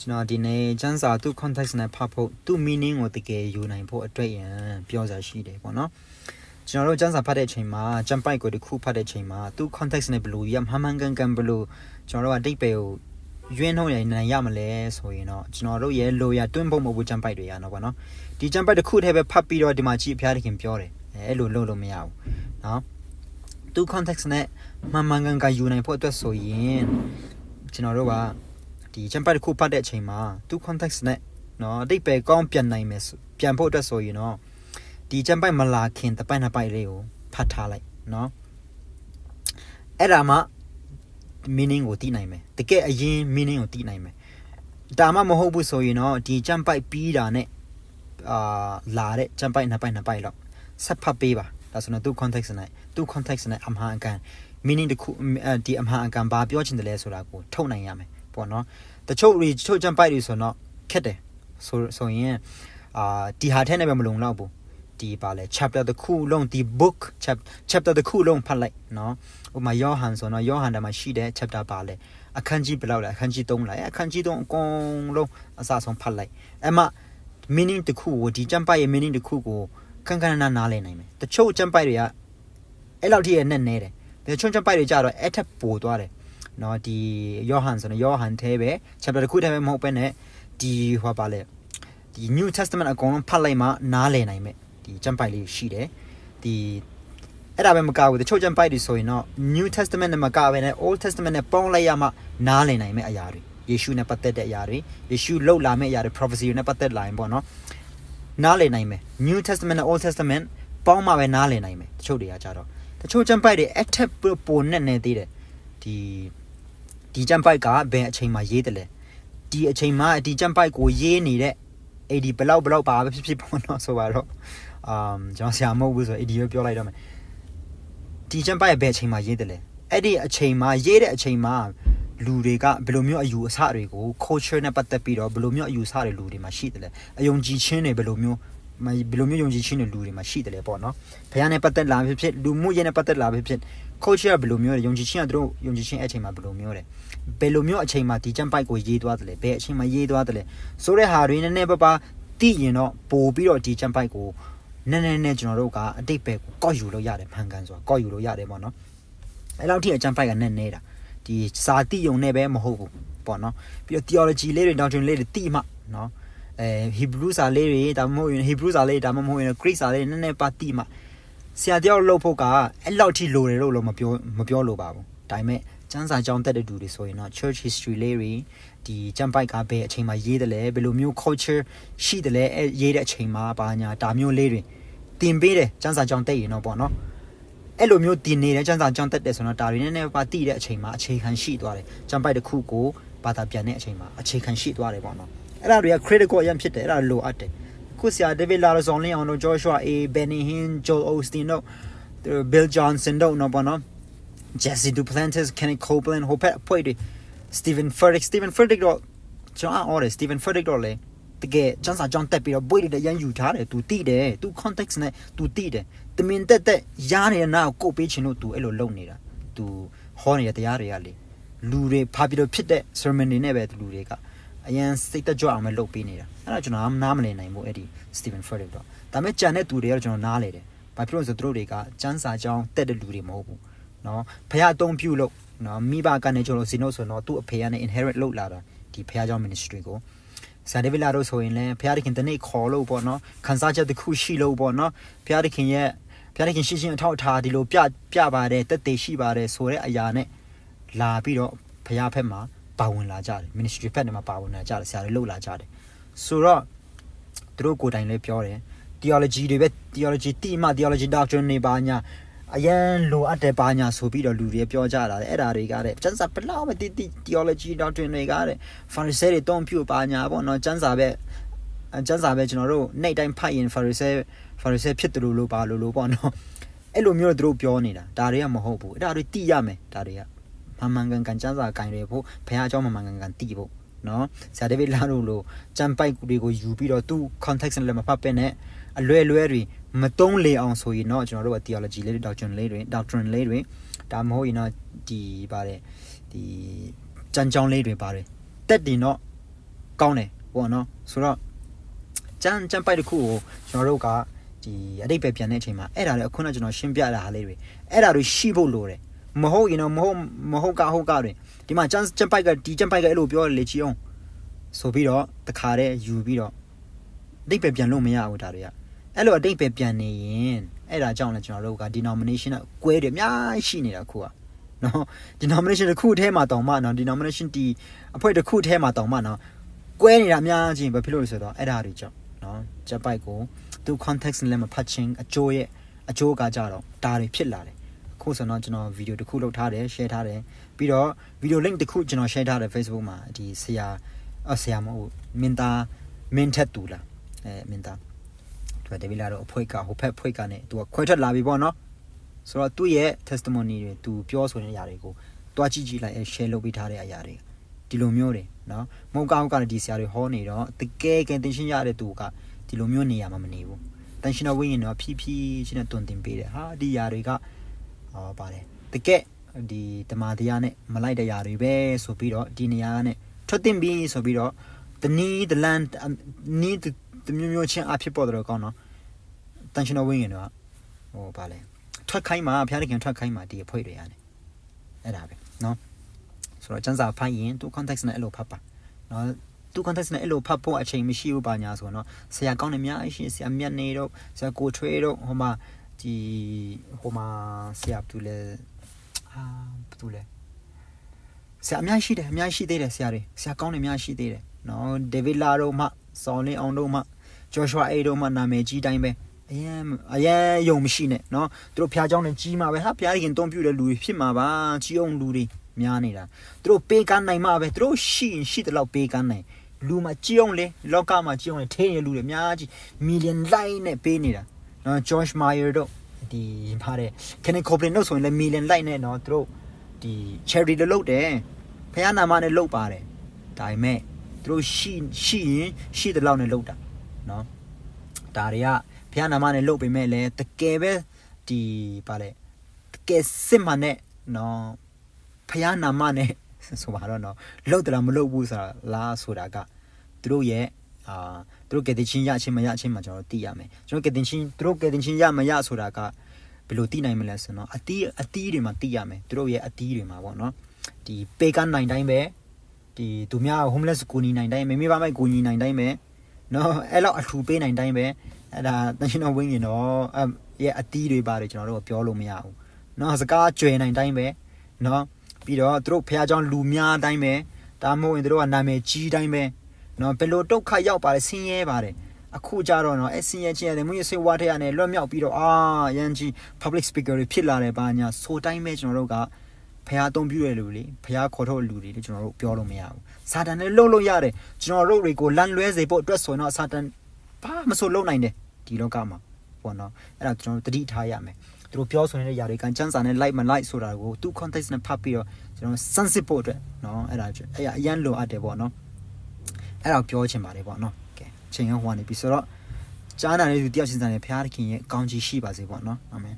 ကျွန်တော်ဒီနေ့ကျန်းစာသူ context နဲ့ဖတ်ဖို့သူ meaning ကိုတကယ်ယူနိုင်ဖို့အတွက်ရန်ပြောစရာရှိတယ်ပေါ့နော်ကျွန်တော်တို့ကျန်းစာဖတ်တဲ့အချိန်မှာကျမ်းပိုက်ကိုတစ်ခုဖတ်တဲ့အချိန်မှာသူ context နဲ့ဘယ်လိုရမှန်မှန်ကန်ကန်ဘယ်လိုကျွန်တော်တို့အတိတ်ပဲကိုရွေးနှုံးရနိုင်ရမလဲဆိုရင်တော့ကျွန်တော်တို့ရဲ့လိုရတွင်းဖို့မဟုတ်ဘူးကျမ်းပိုက်တွေရတော့ပေါ့နော်ဒီကျမ်းပိုက်တစ်ခုတည်းပဲဖတ်ပြီးတော့ဒီမှာကြည့်အဖျားတခင်ပြောတယ်အဲအဲ့လိုလုပ်လို့မရဘူးနော်သူ context နဲ့မှန်မှန်ကန်ကန်ယူနိုင်ဖို့အတွက်ဆိုရင်ကျွန်တော်တို့က ဒီချမ်ပတ်တစ်ခုဖတ်တဲ့အချိန်မှာသူ context နဲ့နော်အတိတ်ပဲကောင်းပြန်နိုင်မယ်ပြန်ဖို့အတွက်ဆိုရင်တော့ဒီချမ်ပိုက်မလာခင်တပိုက်နှစ်ပိုက်လေးကိုဖတ်ထားလိုက်နော်အဲ့ဒါမှ meaning ကိုသိနိုင်မယ်တကယ်အရင် meaning ကိုသိနိုင်မယ်ဒါမှမဟုတ်ဘူးဆိုရင်တော့ဒီချမ်ပိုက်ပြီးတာနဲ့အာလာတဲ့ချမ်ပိုက်နှစ်ပိုက်နှစ်ပိုက်လောက်ဆက်ဖတ်ပေးပါဒါဆိုတော့သူ context နဲ့သူ context နဲ့အမှန်အကန် meaning တခုဒီအမှန်အကန်ဘာပြောချင်တယ်လဲဆိုတာကိုထုတ်နိုင်ရမယ် ပေါ့နော်တချို့တွေတချို့ကြံပိုက်တွေဆိုတော့ခက်တယ်ဆိုဆိုရင်အာဒီဟာထဲနဲ့ပဲမလုံလောက်ဘူးဒီပါလေ chapter တစ်ခုလုံးဒီ book chapter တစ်ခုလုံးဖတ်လိုက်နော်ဥပမာယောဟန်ဆိုတော့ယောဟန်ထဲမှာရှိတဲ့ chapter ပါလေအခန်းကြီးဘယ်လောက်လဲအခန်းကြီး3လားအခန်းကြီး3အကုန်လုံးအစဆုံးဖတ်လိုက်အဲ့မှာ meaning တစ်ခုကိုဒီကြံပိုက်ရဲ့ meaning တစ်ခုကိုခန်းခန်းနားနားလည်နိုင်မယ်တချို့ကြံပိုက်တွေကအဲ့လောက်ထိရနဲ့နေတယ်တချို့ကြံပိုက်တွေကြတော့အဲ့ထက်ပိုသွားတယ် เนาะဒီယောဟန်ဆိုတော့ယောဟန်ထဲပဲ chapter တစ်ခုထဲပဲမဟုတ်ပဲねဒီဟောပါလေဒီ New Testament အကုန်လုံးဖတ်လိုက်မှနားလည်နိုင်မယ်ဒီကျမ်းပိုက်လေးရှိတယ်ဒီအဲ့ဒါပဲမကဘူးတချို့ကျမ်းပိုက်တွေဆိုရင်တော့ New Testament နဲ့မကဘဲနဲ့ Old Testament နဲ့ပေါင်းလိုက်ရမှနားလည်နိုင်မယ့်အရာတွေယေရှုနဲ့ပတ်သက်တဲ့အရာတွေယေရှုလှုပ်လာမယ့်အရာတွေ prophecy တွေနဲ့ပတ်သက်လာရင်ပေါ့နော်နားလည်နိုင်မယ် New Testament နဲ့ Old Testament ပေါင်းမှပဲနားလည်နိုင်မယ်တချို့တွေကကြတော့တချို့ကျမ်းပိုက်တွေအထက်ပိုနဲ့နေသေးတယ်ဒီ ဒီကြံပိုက်ကဘယ်အချိန်မှာရေးတယ်လဲဒီအချိန်မှာဒီကြံပိုက်ကိုရေးနေတဲ့အဲ့ဒီဘလောက်ဘလောက်ပါပဲဖြစ်ဖြစ်ပေါ့နော်ဆိုပါတော့အမ်ကျွန်တော်ဆရာမဟုတ်ဘူးဆိုအဲ့ဒီကိုပြောလိုက်တော့မယ်ဒီကြံပိုက်ဘယ်အချိန်မှာရေးတယ်လဲအဲ့ဒီအချိန်မှာရေးတဲ့အချိန်မှာလူတွေကဘယ်လိုမျိုးအယူအဆတွေကို culture နဲ့ပတ်သက်ပြီးတော့ဘယ်လိုမျိုးအယူအဆတွေလူတွေမှာရှိတယ်လဲအယုံကြည်ခြင်းတွေဘယ်လိုမျိုး ဘယ်လိုမျိုးယုံကြည်ခြင်းတွေလူတွေမှာရှိတယ်လဲပေါ့နော်ဘုရားနဲ့ပတ်သက်လာဖြစ်ဖြစ်လူမှုရေးနဲ့ပတ်သက်လာဖြစ်ဖြစ် culture ဘယ်လိုမျိုးလဲယုံကြည်ခြင်းကတို့ယုံကြည်ခြင်းအချိန်မှာဘယ်လိုမျိုးလဲဘယ်လိုမျိုးအချိန်မှာဒီချမ်ပိုက်ကိုရေးသွားတယ်လဲဘယ်အချိန်မှာရေးသွားတယ်လဲဆိုတဲ့ဟာတွေနည်းနည်းပါးပါသိရင်တော့ပို့ပြီးတော့ဒီချမ်ပိုက်ကိုနည်းနည်းနဲ့ကျွန်တော်တို့ကအတိတ်ပဲကိုကောက်ယူလို့ရတယ်မှန်ကန်ဆိုတာကောက်ယူလို့ရတယ်ပေါ့နော်အဲ့လောက်ထိအချမ်ပိုက်ကနည်းနေတာဒီစာတိယုံနဲ့ပဲမဟုတ်ဘူးပေါ့နော်ပြီးတော့ theology လေးတွေ doctrine လေးတွေတိမှနော် အဲ Hebrew စာလေးတွေဒါမှမဟုတ်ရင် Hebrew စာလေးဒါမှမဟုတ်ရင် Greek စာလေးနည်းနည်းပါတိမှဆရာတယောက်လှုပ်ဖို့ကအဲ့လောက်ထိလိုတယ်လို့လည်းမပြောမပြောလို့ပါဘူးဒါပေမဲ့ကျမ်းစာကြောင်းတက်တဲ့သူတွေဆိုရင်တော့ church history လေးတွေဒီကျမ်းပိုက်ကဘယ်အချိန်မှာရေးတယ်လဲဘယ်လိုမျိုး culture ရှိတယ်လဲအဲရေးတဲ့အချိန်မှာဘာညာဒါမျိုးလေးတွေတင်ပေးတယ်ကျမ်းစာကြောင်းတက်ရင်တော့ပေါ့နော်အဲ့လိုမျိုးတင်နေတဲ့ကျမ်းစာကြောင်းတက်တယ်ဆိုတော့ဒါတွေနည်းနည်းပါတိတဲ့အချိန်မှာအခြေခံရှိသွားတယ်ကျမ်းပိုက်တစ်ခုကိုဘာသာပြန်တဲ့အချိန်မှာအခြေခံရှိသွားတယ်ပေါ့နော် အဲ့ဒါတွေက critical အရင်ဖြစ်တယ်အဲ့ဒါလိုအပ်တယ်ခုဆရာ David Larson လင်းအောင်တို့ Joshua A Benny Hinn Joel Osteen တို့ Bill Johnson တို့နော်ပေါ့နော် Jesse Duplantis Kenny Copeland ဟိုဖက်အဖွဲ့တွေ Steven Furtick Steven Furtick တော့ကျွန်တော်အော်တယ် Steven Furtick တော့လေတကယ်ကျန်းစာကြောင်းတက်ပြီးတော့ဘွေတွေရန်ယူထားတယ်သူတိတယ်သူ context နဲ့သူတိတယ်တမင်တက်တက်ရနေတဲ့နာကိုကိုပေးချင်လို့သူအဲ့လိုလုပ်နေတာသူဟောနေတဲ့တရားတွေကလေလူတွေဖာပြီးတော့ဖြစ်တဲ့ sermon တွေနဲ့ပဲလူတွေက အရန်စိတ်တကြွအောင်ပဲလုပ်ပေးနေတာအဲ့ဒါကျွန်တော်နားမလည်နိုင်ဘူးအဲ့ဒီ Stephen Furtick တော့ဒါပေမဲ့ကြံတဲ့သူတွေကတော့ကျွန်တော်နားလေတယ်ဘာဖြစ်လို့လဲဆိုတော့သူတို့တွေကကျန်းစာကြောင်းတက်တဲ့လူတွေမဟုတ်ဘူးနော်ဖះအသုံးပြုလို့နော်မိဘကနေကျွန်တော်စီနို့ဆိုတော့သူ့အဖေကနေ inherit လုပ်လာတာဒီဖះเจ้า ministry ကိုဆာဒေဗီလာတို့ဆိုရင်လည်းဖះတခင်တနေ့ခေါ်လို့ပေါ့နော်ခန်းစားချက်တစ်ခုရှိလို့ပေါ့နော်ဖះတခင်ရဲ့ဖះတခင်ရှင်းရှင်းအထောက်အထားဒီလိုပြပြပါတယ်တက်တေရှိပါတယ်ဆိုတဲ့အရာနဲ့လာပြီးတော့ဖះဖက်မှာ ပါဝင်လာကြတယ် ministry ဖက်နဲ့မှာပါဝင်လာကြတယ်ဆရာတွေလှုပ်လာကြတယ်ဆိုတော့သူတို့ကိုယ်တိုင်လည်းပြောတယ် theology တွေပဲ theology တိမှ theology doctrine တွေပါညာအရန်လိုအပ်တယ်ပါညာဆိုပြီးတော့လူတွေပြောကြတာလေအဲ့ဒါတွေကတဲ့ကျမ်းစာဘလောက်မတိတိ theology doctrine တွေကတဲ့ pharisee တွေတုံးပြုပါညာပေါ့နော်ကျမ်းစာပဲကျမ်းစာပဲကျွန်တော်တို့နေ့တိုင်းဖတ်ရင် pharisee pharisee ဖြစ်တယ်လို့လို့ပါလို့လို့ပေါ့နော်အဲ့လိုမျိုးသူတို့ပြောနေတာဒါတွေကမဟုတ်ဘူးအဲ့ဒါတွေတိရမယ်ဒါတွေက မှန်မှန်ကန်ကန်ကျမ်းစာကင်တွေဖို့ဘုရားအကြောင်းမှန်မှန်ကန်ကန်တိဖို့နော်ဆရာဒေးဗစ်လာတို့လိုကျမ်းပိုက်တွေကိုယူပြီးတော့သူ့ context နဲ့လည်းမဖတ်ပဲနဲ့အလွဲလွဲတွေမတုံးလေအောင်ဆိုရင်တော့ကျွန်တော်တို့က theology လေးတွေ doctrine လေးတွေ doctrine လေးတွေဒါမဟုတ်ရင်တော့ဒီပါတယ်ဒီကြံကြောင်းလေးတွေပါတယ်တက်တင်တော့ကောင်းတယ်ပေါ့နော်ဆိုတော့ကျမ်းကျမ်းပိုက်တစ်ခုကိုကျွန်တော်တို့ကဒီအတိတ်ပဲပြန်တဲ့အချိန်မှာအဲ့ဒါလည်းအခုနကကျွန်တော်ရှင်းပြတာဟာလေးတွေအဲ့ဒါတွေရှိဖို့လိုတယ် မဟုတ်ရင်တော့မဟုတ်မဟုတ်ကဟုတ်ကတွေဒီမှာကျမ်းကျမ်းပိုက်ကဒီကျမ်းပိုက်ကအဲ့လိုပြောလေချီအောင်ဆိုပြီးတော့တခါတည်းယူပြီးတော့အတိတ်ပဲပြန်လို့မရဘူးဒါတွေကအဲ့လိုအတိတ်ပဲပြန်နေရင်အဲ့ဒါကြောင့်လည်းကျွန်တော်တို့က denomination ကကွဲတယ်အများကြီးရှိနေတာခုကနော် denomination တစ်ခုအထဲမှာတောင်မှနော် denomination ဒီအဖွဲ့တစ်ခုအထဲမှာတောင်မှနော်ကွဲနေတာအများကြီးပဲဖြစ်လို့လဲဆိုတော့အဲ့ဒါတွေကြောင့်နော်ကျပ်ပိုက်ကိုသူ context နဲ့လည်းမဖတ်ချင်းအကျိုးရဲ့အကျိုးကကြတော့ဒါတွေဖြစ်လာတယ်အ ခုဆိုတော့ကျွန်တော်ဗီဒီယိုတစ်ခုလုပ်ထားတယ် share ထားတယ်ပြီးတော့ဗီဒီယို link တစ်ခုကျွန်တော် share ထားတယ် Facebook မှာဒီဆရာအဆရာမဟုတ်မင်းသားမင်းထက်တူလားအဲမင်းသားသူကဒေဗီလာတော့အဖွဲကဟိုဖက်ဖွဲကနဲ့သူကခွဲထွက်လာပြီပေါ့နော်ဆိုတော့သူ့ရဲ့ testimony တွေသူပြောဆိုနေတဲ့အရာတွေကိုတွားကြည့်ကြည့်လိုက်အဲ share လုပ်ပေးထားတဲ့အရာတွေဒီလိုမျိုးတွေနော်မဟုတ်ကောင်းကလည်းဒီဆရာတွေဟောနေတော့တကယ်ကင်တင်ရှင်းရတဲ့သူကဒီလိုမျိုးနေရမှာမနေဘူးတန်ရှင်တော်ဝိညာဉ်တော့ဖြည်းဖြည်းချင်းနဲ့တွင်တင်ပေးတယ်ဟာဒီຢာတွေကဟော ပါတယ်တကယ်ဒီတမာတရားနဲ့မလိုက်တဲ့ຢာတွေပဲဆိုပြီးတော့ဒီနေရာနဲ့ထွက်တင်ပြီးဆိုပြီးတော့ the need the land need တမျိုးမျိုးချင်းအဖြစ်ပေါ်တော့ကောင်းတော့တန်ရှင်တော်ဝိညာဉ်တော့ဟိုပါလေထွက်ခိုင်းမှာဖျားခင်ထွက်ခိုင်းမှာဒီအဖွဲတွေရတယ်အဲ့ဒါပဲเนาะဆိုတော့စံစာဖိုင်းရင်သူ context နဲ့အဲ့လိုဖတ်ပါเนาะသူ context နဲ့အဲ့လိုဖတ်ဖို့အချိန်မရှိဘူးပါညာဆိုတော့ဆရာကောင်းနေများရှိဆရာမြတ်နေတော့ဆရာကိုထွေးတော့ဟိုမှာ ဒီဟိုမှာဆရာဘူးလေအာဘူးလေဆရာအများရှိတယ်အများရှိသေးတယ်ဆရာတွေဆရာကောင်းနေများရှိသေးတယ်နော်ဒေးဗစ်လာတို့မှစော်လင်းအောင်တို့မှဂျော်ရှွာအေတို့မှနာမည်ကြီးတိုင်းပဲအရင်အရင်ယုံမရှိနဲ့နော်သူတို့ဖျားเจ้าနဲ့ကြီးမှာပဲဟာဖျားရင်တုံးပြတဲ့လူတွေဖြစ်မှာပါကြီးအောင်လူတွေများနေတာသူတို့ပေးကမ်းနိုင်မှာပဲသူတို့ရှိရင်ရှိတဲ့လောက်ပေးကမ်းနိုင်လူမှာကြီးအောင်လေလောကမှာကြီးအောင်လေထိရင်လူတွေအများကြီးမီလီယံလိုက်နဲ့ပေးနေတာ နော်ဂျော့ရှ်မိုင်ယာတို့ဒီဖားတဲ့ကနေကိုပလင်တို့ဆိုရင်လည်းမီလီယံလိုက်နဲ့နော်သူတို့ဒီ cherry လို့လုပ်တယ်ဖះနာမနဲ့လုပ်ပါတယ်ဒါပေမဲ့သူတို့ရှိရှိရင်ရှိတဲ့လောက်နဲ့လုပ်တာနော်ဒါတွေကဖះနာမနဲ့လုပ်ပေမဲ့လည်းတကယ်ပဲဒီပါလေတကယ်စစ်မှန်တဲ့နော်ဖះနာမနဲ့ဆိုပါတော့နော်လုပ်တယ်လားမလုပ်ဘူးဆိုတာလားဆိုတာကသူတို့ရဲ့အာ သူတို့ကတဲ့ချင်းရချင်းမရချင်းမှာကျွန်တော်သိရမယ်ကျွန်တော်ကတဲ့ချင်းသူတို့ကတဲ့ချင်းရမရဆိုတာကဘယ်လိုသိနိုင်မလဲဆိုတော့အတီးအတီးတွေမှာသိရမယ်သူတို့ရဲ့အတီးတွေမှာပေါ့နော်ဒီပေကနိုင်တိုင်းပဲဒီသူများ homeless ကိုညီနိုင်တိုင်းမိမိဘာမိုက်ကိုညီနိုင်တိုင်းပဲနော်အဲ့လောက်အထူပေးနိုင်တိုင်းပဲအဲ့ဒါတန်ရှင်တော်ဝင်းရင်တော့အဲ့ရဲ့အတီးတွေပါတယ်ကျွန်တော်တို့ပြောလို့မရဘူးနော်စကားကြွယ်နိုင်တိုင်းပဲနော်ပြီးတော့သူတို့ဖះเจ้าလူများတိုင်းပဲဒါမှမဟုတ်ရင်သူတို့ကနာမည်ကြီးတိုင်းပဲ နော်ဘယ်လိုဒုက္ခရောက်ပါလဲဆင်းရဲပါတယ်အခုကြတော့နော်အစင်းရချင်းရတယ်မွေးဆေးဝါးထရနဲ့လွတ်မြောက်ပြီးတော့အာရန်ကြီး public speaker တွေဖြစ်လာတယ်ဘာညာဆိုတိုင်းပဲကျွန်တော်တို့ကဖះအသုံးပြုရလူလေဖះခေါ်ထုတ်လူတွေလေကျွန်တော်တို့ပြောလို့မရဘူးစာတန်လည်းလုံးလို့ရတယ်ကျွန်တော်တို့တွေကိုလန်လွဲစေဖို့အတွက်ဆိုရင်တော့စာတန်ဘာမဆိုလုံးနိုင်တယ်ဒီလောကမှာပေါ့နော်အဲ့ဒါကျွန်တော်တို့တတိထားရမယ်သူတို့ပြောဆိုနေတဲ့ຢာတွေကချမ်းစာနဲ့ like မ like ဆိုတာကိုသူ context နဲ့ဖတ်ပြီးတော့ကျွန်တော်စမ်းစစ်ဖို့အတွက်เนาะအဲ့ဒါအဲ့ရအရန်လိုအပ်တယ်ပေါ့နော် အဲ့ဒါပြောချင်ပါတယ်ပေါ့နော်ကဲချိန်ဟောနေပြီဆိုတော့ကြားနာတဲ့သူတယောက်ချင်းစာနဲ့ဖျားသခင်ရဲ့ကောင်းချီးရှိပါစေပေါ့နော်အာမင်